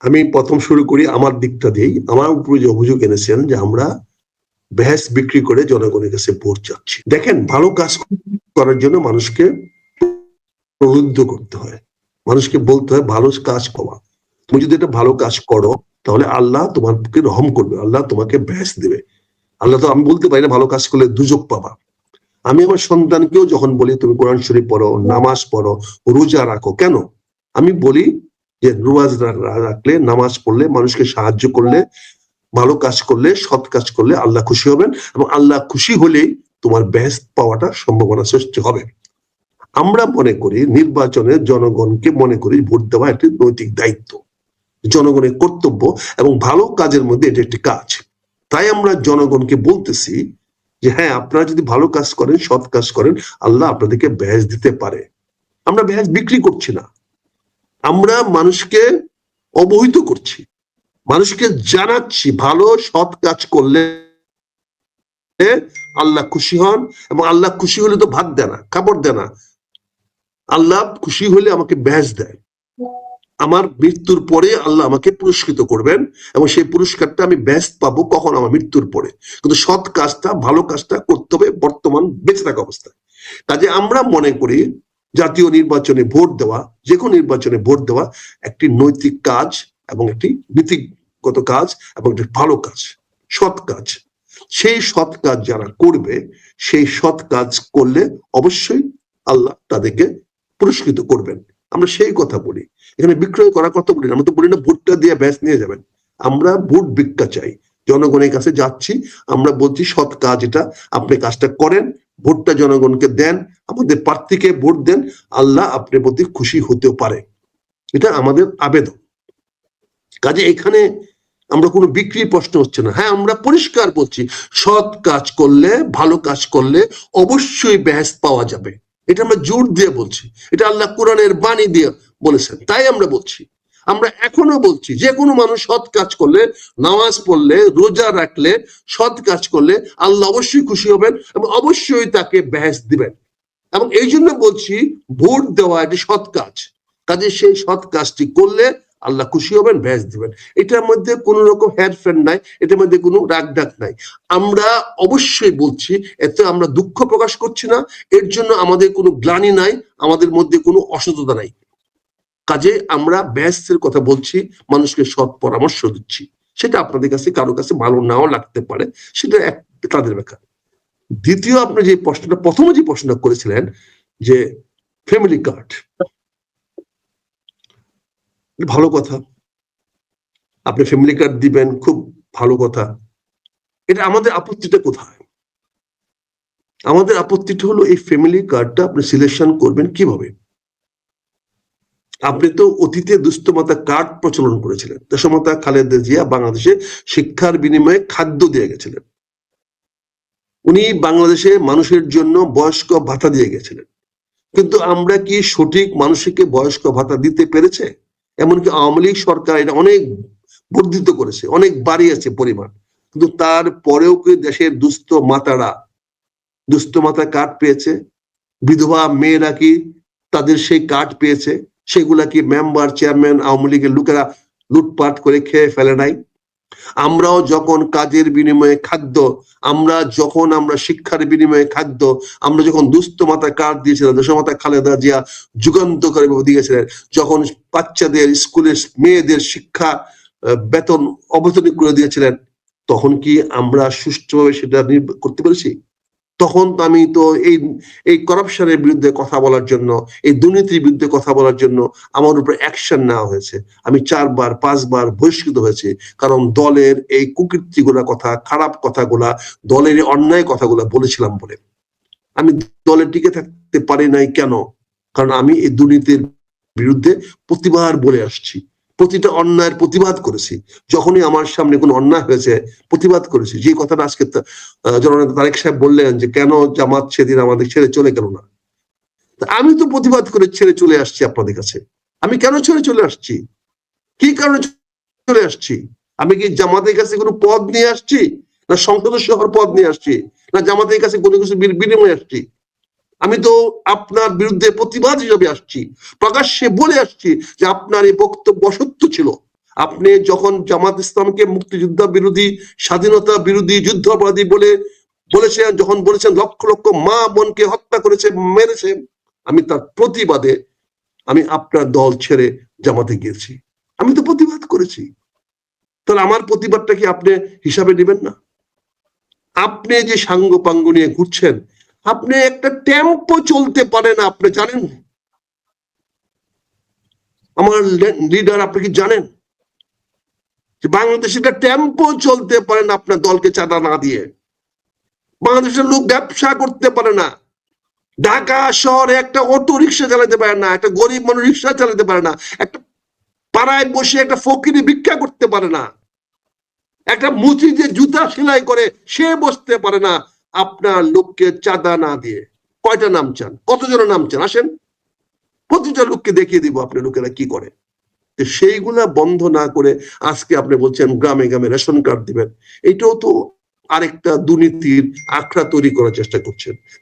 আমি প্রথম শুরু করি আমার দিকটা দিয়েই। আমার উপরে যে অভিযোগ এনেছেন যে আমরা ভ্যাস বিক্রি করে জনগণের কাছে ভোট চাচ্ছি। দেখেন, ভালো কাজ করার জন্য মানুষকে প্রলুব্ধ করতে হয়। মানুষকে বলতে হয়, ভালো কাজ পাওয়া। তুমি যদি একটা ভালো কাজ করো, তাহলে আল্লাহ তোমাকে রহম করবে। আল্লাহ তোমাকে ভ্যাস দেবে। আল্লাহ তো, আমি বলতে পারি না, ভালো কাজ করলে দুযোগ পাবা। আমি আমার সন্তানকেও যখন বলি, তুমি কোরআন শরীফ পড়ো, নামাজ পড়ো, রোজা রাখো। কেন? আমি বলি যে রোয়াজ রাখলে, নামাজ পড়লে, মানুষকে সাহায্য করলে, ভালো কাজ করলে, সৎ কাজ করলে আল্লাহ খুশি হবেন এবং আল্লাহ খুশি হলেই তোমার ব্যস্ত পাওয়াটা সম্ভাবনা সৃষ্টি হবে। আমরা মনে করি নির্বাচনে জনগণকে মনে করি ভোট দেওয়া একটি নৈতিক দায়িত্ব। জনগণের কর্তব্য এবং ভালো কাজের মধ্যে এটি একটি কাজ। তাই আমরা জনগণকে বলতেছি যে হ্যাঁ আপনারা যদি ভালো কাজ করেন, সৎ কাজ করেন, আল্লাহ আপনাদেরকে ব্যাস দিতে পারে। আমরা ব্যাস বিক্রি করছি না। আমরা মানুষকে অবহিত করছি। মানুষকে জানাচ্ছি, ভালো, সৎ কাজ করলে আল্লাহ খুশি হন এবং আল্লাহ খুশি হলে তো ভাত দেয় না কাপড় দেয় না। আল্লাহ খুশি হলে আমাকে ব্যাস দেয়। আমার মৃত্যুর পরে আল্লাহ আমাকে পুরস্কৃত করবেন এবং সেই পুরস্কারটা আমি ব্যস্ত পাবো কখন? আমার মৃত্যুর পরে। কিন্তু সৎ কাজটা, ভালো কাজটা করতে হবে বর্তমান বেঁচে থাকা অবস্থায়। কাজে আমরা মনে করি জাতীয় নির্বাচনে ভোট দেওয়া, যে কোনো নির্বাচনে ভোট দেওয়া একটি নৈতিক কাজ এবং একটি নীতিগত কাজ এবং একটি ভালো কাজ, সৎ কাজ। সেই সৎ কাজ যারা করবে, সেই সৎ কাজ করলে অবশ্যই আল্লাহ তাদেরকে পুরস্কৃত করবেন। আমরা সেই কথা বলি। এখানে বিক্রয় করার কথা বলি আমরা তো বলি না, ভোটটা দিয়ে ব্যাস নিয়ে যাবেন। আমরা ভোট ভিক্ষা চাই। জনগণের কাছে যাচ্ছি, আমরা বলছি সৎ কাজ এটা, আপনি কাজটা করেন ভোটটা জনগণকে দেন, আমাদের প্রার্থীকে ভোট দেন, আল্লাহ আপনার প্রতি খুশি হতেও পারে। এটা আমাদের আবেদন। কাজে এখানে আমরা কোনো বিক্রির প্রশ্ন হচ্ছে না। হ্যাঁ আমরা পরিষ্কার বলছি, সৎ কাজ করলে, ভালো কাজ করলে অবশ্যই ব্যাস পাওয়া যাবে। এটা আমরা জোর দিয়ে বলছি। এটা আল্লাহ কোরআনের বাণী দিয়ে বলেছেন। তাই আমরা বলছি। আমরা এখনও বলছি, যে কোনো মানুষ সৎ কাজ করলে, নামাজ পড়লে, রোজা রাখলে, সৎ কাজ করলে আল্লাহ অবশ্যই খুশি হবেন এবং অবশ্যই তাকে ব্যাস দিবেন। এবং এই জন্য বলছি, ভোট দেওয়া একটি সৎ কাজ। কাজে সেই সৎ কাজটি করলে আল্লাহ খুশি হবেন ব্যাস দিবেন। এটার মধ্যে কোনো রকম হেরফের নাই, এটার মধ্যে কোনো রাগ ডাক নাই। আমরা অবশ্যই বলছি, এতে আমরা দুঃখ প্রকাশ করছি না, এর জন্য আমাদের কোনো গ্লানি নাই, আমাদের মধ্যে কোনো অসততা নাই। কাজে আমরা ব্যাসের কথা বলছি, মানুষকে সৎ পরামর্শ দিচ্ছি। সেটা আপনাদের কাছে, কারও কাছে ভালো নাও লাগতে পারে, সেটা এক, তাদের ব্যাপার দ্বিতীয়, আপনি যে প্রশ্নটা, প্রথমে যে প্রশ্নটা করেছিলেন যে ফ্যামিলি কার্ড ভালো কথা। আপনি ফ্যামিলি কার্ড দিবেন, খুব ভালো কথা। এটা আমাদের আপত্তিটা কোথায়? আমাদের আপত্তিটা হলো এই ফ্যামিলি কার্ডটা আপনি সিলেকশন করবেন কীভাবে? আপনি তো অতীতে দুস্থমাতা কার্ড প্রচলন করেছিলেন। দেশমাতা খালেদা জিয়া বাংলাদেশে শিক্ষার বিনিময়ে খাদ্য দিয়ে গেছিলেন। উনি বাংলাদেশে মানুষের জন্য বয়স্ক ভাতা দিয়ে গেছিলেন। কিন্তু আমরা কি সঠিক মানুষকে বয়স্ক ভাতা দিতে পেরেছে? এমনকি আওয়ামী লীগ সরকার এটা অনেক বর্ধিত করেছে, অনেক বাড়িয়েছে পরিমাণ। কিন্তু তারপরেও কি দেশের দুস্থ মাতারা দুস্থ মাতা কার্ড পেয়েছে? বিধবা মেয়েরা কি তাদের সেই কার্ড পেয়েছে? সেগুলা কি মেম্বার চেয়ারম্যান আওয়ামী লীগের লোকেরা লুটপাট করে খেয়ে ফেলে নাই? আমরাও যখন কাজের বিনিময়ে খাদ্য, আমরা যখন আমরা শিক্ষার বিনিময়ে খাদ্য, আমরা যখন দুস্থ মাতা কার্ড দিয়েছিলাম দেশমাতা খালেদা জিয়া যুগান্তকারী দিয়েছিলেন, যখন বাচ্চাদের স্কুলের মেয়েদের শিক্ষা বেতন অবতরণ করে দিয়েছিলেন, তখন কি আমরা সুষ্ঠুভাবে সেটা করতে পেরেছি? তখন তো আমি তো এই এই করাপশনের বিরুদ্ধে কথা বলার জন্য, এই দুর্নীতির বিরুদ্ধে কথা বলার জন্য আমার উপর অ্যাকশন নেওয়া হয়েছে। আমি চারবার, পাঁচবার বহিষ্কৃত হয়েছে। কারণ দলের এই কুকীর্তিগুলা কথা, খারাপ কথাগুলা, দলের অন্যায় কথাগুলা বলেছিলাম বলে। আমি দলে টিকে থাকতে পারি নাই কেন? কারণ আমি এই দুর্নীতির বিরুদ্ধে প্রতিবার বলে আসছি। প্রতিটা অন্যায়ের প্রতিবাদ করেছি। যখনই আমার সামনে কোনো অন্যায় হয়েছে, প্রতিবাদ করেছি। যে কথাটা আজকে জননেতা তারেক সাহেব বললেন যে, কেন জামাত সেদিন আমাদের ছেড়ে চলে গেল না? আমি তো প্রতিবাদ করে ছেড়ে চলে আসছি আপনাদের কাছে। আমি কেন ছেড়ে চলে আসছি? কি কারণে চলে আসছি? আমি কি জামাতের কাছে কোনো পদ নিয়ে আসছি? না সংসদ হওয়ার পদ নিয়ে আসছি? না জামাতের কাছে কোনো কিছু বিনিময়ে আসছি? আমি তো আপনার বিরুদ্ধে প্রতিবাদ হিসাবে আসছি, প্রকাশ্যে বলে আসছি যে আপনার এই বক্তব্য অসত্য ছিল। আপনি যখন জামাত ইসলামকে মুক্তিযুদ্ধ বিরোধী, স্বাধীনতা বিরোধী যুদ্ধবাদী বলে বলেছেন, যখন বলেছেন লক্ষ লক্ষ মা বোনকে হত্যা করেছে, মেরেছে, আমি তার প্রতিবাদে আমি আপনার দল ছেড়ে জামাতে গিয়েছি। আমি তো প্রতিবাদ করেছি। তাহলে আমার প্রতিবাদটা কি আপনি হিসাবে নেবেন না? আপনি যে সাঙ্গ পাঙ্গ নিয়ে ঘুরছেন আপনি একটা টেম্পো চলতে পারেন আপনি, জানেন? আমার লিডার আপনি কি জানেন? যে বাংলাদেশে একটা টেম্পো চলতে পারে না আপনার দলকে চাঁদা না দিয়ে। বাংলাদেশের লোক ব্যবসা করতে পারে না। ঢাকা শহরে একটা অটো রিক্সা চালাতে পারে না, একটা গরিব মানুষ রিক্সা চালাতে পারে না, একটা পাড়ায় বসে একটা ফকিরি ভিক্ষা করতে পারে না, একটা মুচি যে জুতা সেলাই করে সে বসতে পারে না আপনার লোককে চাঁদা না দিয়ে। কয়টা নাম চান? কতজনের নাম চান? আসেন। প্রতিটা লোককে দেখিয়ে দিব আপনার লোকেরা কি করে। সেইগুলা বন্ধ না করে আজকে আপনি বলছেন গ্রামে গ্রামে রেশন কার্ড দিবেন। এটাও তো আরেকটা দুর্নীতির আখড়া তৈরি করার চেষ্টা করছেন।